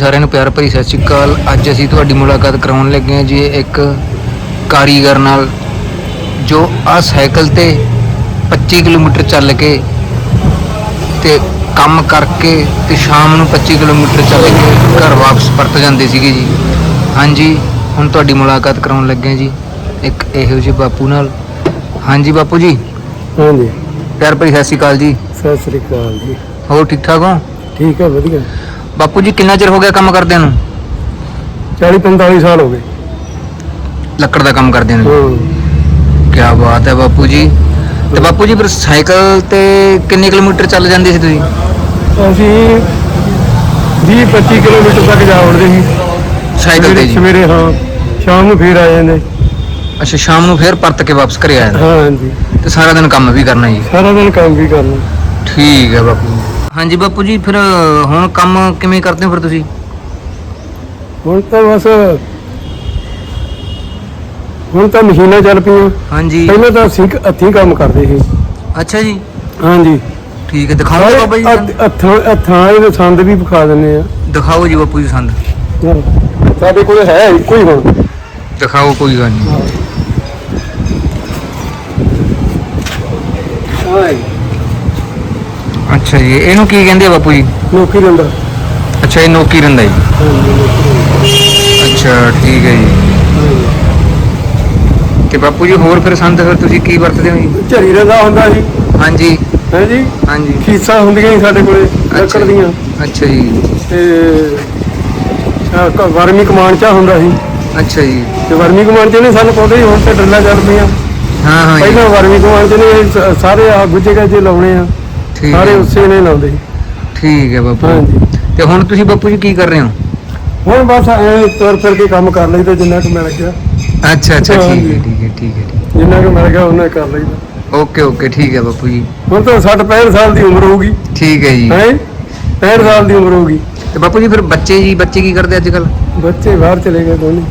ਸਾਰਿਆਂ ਨੂੰ ਪਿਆਰ ਭਰੀ ਸਤਿ ਸ਼੍ਰੀ ਅਕਾਲ। ਅੱਜ ਅਸੀਂ ਤੁਹਾਡੀ ਮੁਲਾਕਾਤ ਕਰਾਉਣ ਲੱਗੇ ਹਾਂ ਜੀ ਇੱਕ ਕਾਰੀਗਰ ਨਾਲ ਜੋ ਆ ਸਾਈਕਲ ਤੇ 25 ਕਿਲੋਮੀਟਰ ਚੱਲ ਕੇ ਤੇ ਕੰਮ ਕਰਕੇ ਤੇ ਸ਼ਾਮ ਨੂੰ 25 ਕਿਲੋਮੀਟਰ ਚੱਲ ਕੇ ਘਰ ਵਾਪਸ ਪਰਤ ਜਾਂਦੇ ਸੀਗੇ ਜੀ। ਹਾਂਜੀ ਹੁਣ ਤੁਹਾਡੀ ਮੁਲਾਕਾਤ ਕਰਾਉਣ ਲੱਗੇ ਹਾਂ ਜੀ ਇੱਕ ਇਹੋ ਜਿਹੇ ਬਾਪੂ ਨਾਲ। ਹਾਂਜੀ ਬਾਪੂ ਜੀ। ਹਾਂਜੀ। ਪਿਆਰ ਭਰੀ ਸਤਿ ਸ਼੍ਰੀ ਅਕਾਲ ਜੀ। ਸਤਿ ਸ੍ਰੀ ਅਕਾਲ ਜੀ। ਹੋਰ ਠੀਕ ਠਾਕ ਹੋ? ਠੀਕ ਹੈ ਵਧੀਆ। ਬਾਪੂ ਜੀ ਕਿੰਨਾ ਚਿਰ ਹੋ ਗਿਆ ਕੰਮ ਕਰਦਿਆਂ ਨੂੰ? 40 45 ਸਾਲ ਹੋ ਗਏ। ਲੱਕੜ ਦਾ ਕੰਮ ਕਰਦਿਆਂ ਨੂੰ? ਹਾਂ। ਕੀ ਬਾਤ ਹੈ ਬਾਪੂ ਜੀ। ਤੇ ਬਾਪੂ ਜੀ ਫਿਰ ਸਾਈਕਲ ਤੇ ਕਿੰਨੇ ਕਿਲੋਮੀਟਰ ਚੱਲ ਜਾਂਦੇ ਸੀ ਤੁਸੀਂ? ਅਸੀਂ 20 25 ਕਿਲੋਮੀਟਰ ਤੱਕ ਜਾ ਵੜਦੇ ਸੀ। ਸਾਈਕਲ ਤੇ ਸਵੇਰੇ- ਜੀ? ਸਵੇਰੇ ਹਾਂ ਸ਼ਾਮ ਨੂੰ ਫੇਰ ਆ ਜਾਂਦੇ। ਅੱਛਾ ਸ਼ਾਮ ਨੂੰ ਫਿਰ ਪਰਤ ਕੇ ਵਾਪਸ ਘਰੇ ਆਇਆ ਹਾਂ ਹਾਂਜੀ ਤੇ ਸਾਰਾ ਦਿਨ ਕੰਮ ਵੀ ਕਰਨਾ ਜੀ? ਸਾਰਾ ਦਿਨ ਕੰਮ ਵੀ ਕਰਨਾ। ਠੀਕ ਹੈ ਬਾਪੂ ਹਾਂਜੀ ਬਾਪੂ ਜੀ ਫਿਰ ਹੁਣ ਕੰਮ ਕਿਵੇਂ ਕਰਦੇ ਹੋ ਫਿਰ ਤੁਸੀਂ? ਹੁਣ ਤਾਂ ਬਸ ਹੁਣ ਤਾਂ ਮਸ਼ੀਨਾਂ ਚੱਲ ਪਈਆਂ। ਹਾਂਜੀ। ਪਹਿਲਾਂ ਤਾਂ ਅਸੀਂ ਹੱਥੀਂ ਕੰਮ ਕਰਦੇ ਸੀ। ਅੱਛਾ ਜੀ। ਹਾਂਜੀ। ਠੀਕ ਹੈ ਦਿਖਾਓ ਬਾਬਾ ਜੀ ਸੰਦ। ਹੱਥ- ਹੱਥਾਂ ਹੱਥਾਂ ਦੇ ਸੰਦ ਵੀ ਵਿਖਾ ਦਿੰਦੇ ਆ। ਦਿਖਾਓ ਜੀ ਬਾਪੂ ਜੀ ਸੰਦ। ਸਾਡੇ ਕੋਲ ਹੈ ਇੱਕੋ ਹੀ ਹੁਣ। ਦਿਖਾਓ ਕੋਈ ਗੱਲ ਨਹੀਂ ਅੱਛਾ ਜੀ ਇਹਨੂੰ ਕੀ ਕਹਿੰਦੇ ਆ ਬਾਪੂ ਜੀ? ਨੌਕਰੀ ਦਿੰਦਾ ਅੱਛਾ ਇਹ ਨੋਕੀ ਰੰਦਾ ਜੀ। ਅੱਛਾ ਠੀਕ ਹੈ ਜੀ। ਤੇ ਬਾਪੂ ਜੀ ਹੋਰ ਫਿਰ ਸੰਦ ਫਿਰ ਤੁਸੀਂ ਕੀ ਵਰਤਦੇ ਹੋ ਜੀ? ਝਰੀ ਰੰਦਾ ਹੁੰਦਾ ਸੀ ਹਾਂਜੀ। ਹੈ ਜੀ? ਹਾਂਜੀ। ਖੀਸਾਂ ਹੁੰਦੀਆਂ ਸੀ ਸਾਡੇ ਕੋਲੇ ਲੱਕੜ। ਦੀਆਂ। ਅੱਛਾ ਜੀ। ਤੇ ਆਹ ਕ- ਵਰਮੀ ਕਮਾਨ ਚਾ ਹੁੰਦਾ ਸੀ ਅੱਛਾ ਜੀ। ਤੇ ਵਰਮੀ ਕਮਾਨ ਚ ਨੇ ਸਾਨੂੰ ਹੀ ਹੁਣ ਤੇ ਡੱਲਾ ਚੱਲ ਪਈਆਂ ਹਾਂ ਹਾਂ ਜੀ। ਪਹਿਲਾਂ ਵਰਮੀ ਕਮਾਨ ਚ ਨੇ ਇਹ ਸ- ਸਾਰੇ ਆ ਗੁੱਜੇ ਗੱਜੇ ਲਾਉਣੇ ਆ। ਠੀਕ ਸਾਰੇ ਹੈ। ਉਸੇ ਨੇ ਲਾਉਂਦੇ। ਸੀ ਠੀਕ ਹੈ ਬਾਪੂ। ਹਾਂਜੀ। ਤੇ ਹੁਣ ਤੁਸੀਂ ਬਾਪੂ ਜੀ ਕੀ ਕਰ ਰਹੇ ਹੋ? ਹੁਣ ਬਸ ਐ ਤੁਰ ਫਿਰ ਕੇ ਕੰਮ ਕਰ ਲਈਦਾ ਜਿੰਨਾ ਕੁ ਮਿਲ ਗਿਆ। ਅੱਛਾ ਅੱਛਾ ਠੀਕ ਹਾਂਜੀ। ਹੈ ਠੀਕ ਹੈ ਠੀਕ ਹੈ। ਠੀਕ ਜਿੰਨਾ ਕੁ ਮਿਲ ਗਿਆ ਉਹਨਾਂ ਕਰ ਲਈਦਾ। ਓਕੇ ਓਕੇ ਠੀਕ ਹੈ ਬਾਪੂ ਜੀ। ਹੁਣ ਤਾਂ 60 65 ਸਾਲ ਦੀ ਉਮਰ ਹੋਊਗੀ। ਠੀਕ ਹੈ ਜੀ। ਹੈ? 65 ਸਾਲ ਦੀ ਉਮਰ ਹੋਊਗੀ। ਤੇ ਬਾਪੂ ਜੀ ਫਿਰ ਬੱਚੇ ਜੀ ਬੱਚੇ ਕੀ ਕਰਦੇ ਅੱਜ ਕੱਲ ਬੱਚੇ ਬਾਹਰ ਚਲੇ ਗਏ ਦੋਨੇ।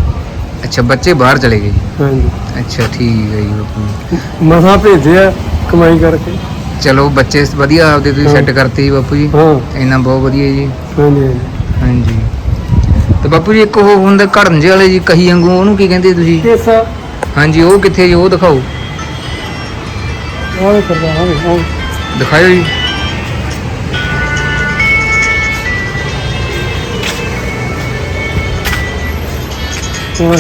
ਅੱਛਾ ਬੱਚੇ ਬਾਹਰ ਚਲੇ ਗਏ ਜੀ। ਹਾਂਜੀ। ਅੱਛਾ ਠੀਕ ਹੈ ਜੀ ਬਾਪੂ ਜੀ। ਮਸਾਂ ਭੇਜਿਆ ਕਮਾਈ ਕਰਕੇ। ਚਲੋ ਬੱਚੇ ਵਧੀਆ ਆਪਦੇ ਤੁਸੀਂ। ਸੈੱਟ ਕਰਤੇ ਜੀ ਬਾਪੂ ਜੀ। ਹਾਂ। ਇੰਨਾ ਬਹੁਤ ਵਧੀਆ ਜੀ। ਹਾਂਜੀ ਹਾਂਜੀ। ਹਾਂਜੀ। ਤੇ ਬਾਪੂ ਜੀ ਇੱਕ ਉਹ ਹੁੰਦਾ ਘੜਨਜੇ ਵਾਲੇ ਜੀ ਕਹੀ ਵਾਂਗੂ ਉਹਨੂੰ ਕੀ ਕਹਿੰਦੇ ਤੁਸੀਂ? ਹਾਂਜੀ ਉਹ ਕਿੱਥੇ ਜੀ ਉਹ ਦਿਖਾਓ। ਆਹ ਕਰਦਾ ਹਾਂ ਹਾਂ ਦਿਖਾਓ ਜੀ। ਹਾਂ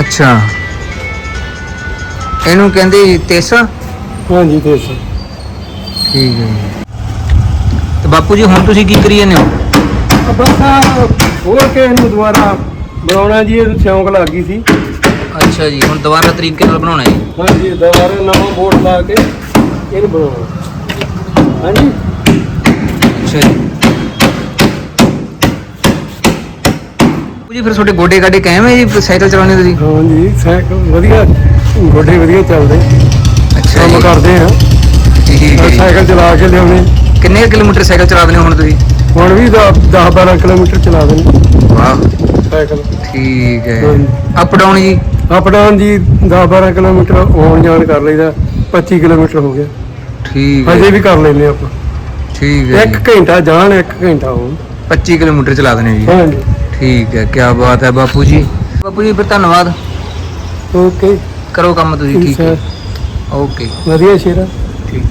ਅੱਛਾ। ਇਹਨੂੰ ਕਹਿੰਦੇ ਤੇਸਾ? ਹਾਂਜੀ ਕੇਸਾ ਠੀਕ ਹੈ ਜੀ। ਤੇ ਬਾਪੂ ਜੀ ਹੁਣ ਤੁਸੀਂ ਕੀ ਕਰੀ ਜਾਂਦੇ ਹੋ? ਬਸ ਆਹ ਹੋਰ ਕੇ ਨੂੰ ਦੁਬਾਰਾ ਬਣਾਉਣਾ ਜੀ ਇਹ ਸ਼ੌਂਕ ਲੱਗ ਗਈ ਸੀ। ਅੱਛਾ ਜੀ ਹੁਣ ਦੁਬਾਰਾ ਤਰੀਕੇ ਨਾਲ ਬਣਾਉਣਾ ਜੀ। ਹਾਂਜੀ ਦੁਬਾਰਾ ਨਵਾਂ ਬੋਰਡ ਲਾ ਕੇ ਇਹਨੂੰ ਬਣਾਉਣਾ। ਹਾਂਜੀ। ਅੱਛਾ ਜੀ। ਜੀ ਫਿਰ ਤੁਹਾਡੇ ਗੋਡੇ ਗਾਡੇ ਕਾਇਮ ਹੈ ਜੀ ਸਾਈਕਲ ਚਲਾਉਣੇ ਤੁਸੀਂ? ਹਾਂਜੀ ਸਾਈਕਲ ਵਧੀਆ ਗੋਡੇ ਵਧੀਆ ਚੱਲਦੇ। ਅੱਛਾ ਕੰਮ ਜੀ। ਕਰਦੇ ਆ। ਠੀਕ ਹੈ ਜੀ। ਸਾਈਕਲ ਚਲਾ ਕੇ ਲਿਆਉਣੇ। ਕਿੰਨੇ ਕੁ ਕਿਲੋਮੀਟਰ ਸਾਈਕਲ ਚਲਾਉਂਦੇ ਹੋ ਹੁਣ ਤੁਸੀਂ? ਹੁਣ ਵੀ 10 12 ਕਿਲੋਮੀਟਰ ਚਲਾ ਦਿੰਦੇ। ਵਾਹ। ਸਾਈਕਲ। ਠੀਕ ਹੈ। ਹਾਂਜੀ। ਅਪ ਡਾਊਨ ਜੀ? ਅਪ ਡਾਊਨ ਜੀ 10 12 ਕਿਲੋਮੀਟਰ ਆਉਣ ਜਾਣ ਕਰ ਲਈਦਾ 25 ਕਿਲੋਮੀਟਰ ਹੋ ਗਿਆ। ਠੀਕ ਹੈ। ਹਜੇ ਵੀ ਕਰ ਲੈਂਦੇ ਆਪਾਂ। ਠੀਕ ਹੈ ਇੱਕ ਜੀ। ਘੰਟਾ ਜਾਣ ਇੱਕ ਘੰਟਾ ਆਉਣ 25 ਕਿਲੋਮੀਟਰ ਚਲਾ ਦਨੇ ਜੀ। ਹਾਂਜੀ। ਠੀਕ ਹੈ ਕੀ ਬਾਤ ਹੈ ਬਾਪੂ ਜੀ। ਬਾਪੂ ਜੀ ਫਿਰ ਧੰਨਵਾਦ। ਓਕੇ। ਕਰੋ ਕੰਮ ਤੁਸੀਂ ਠੀਕ ਠੀਕ ਹੈ। ਹੈ। ਓਕੇ। ਵਧੀਆ ਸ਼ੇਰਾ। ਠੀਕ।